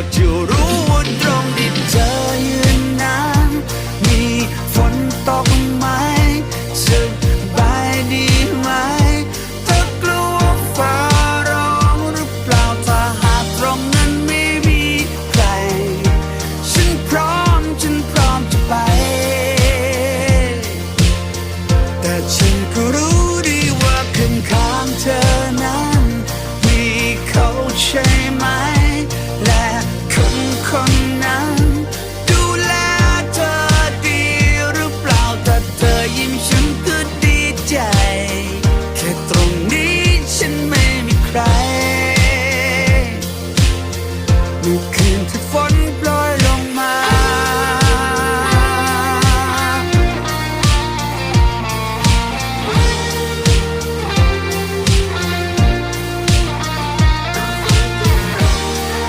ากจะรู้ว่าตรงที่เธอยืนนั้นมีฝนตกไหมสบายดีไหมเธอกลัวฟ้าร้องหรือเปล่าถ้าหากตรงนั้นไม่มีใคร ฉันพร้อมฉันพร้อมจะไป แต่ฉันก็รู้ดีว่าข้างข้างๆเธอนั้นมีเขาใช่ ฉั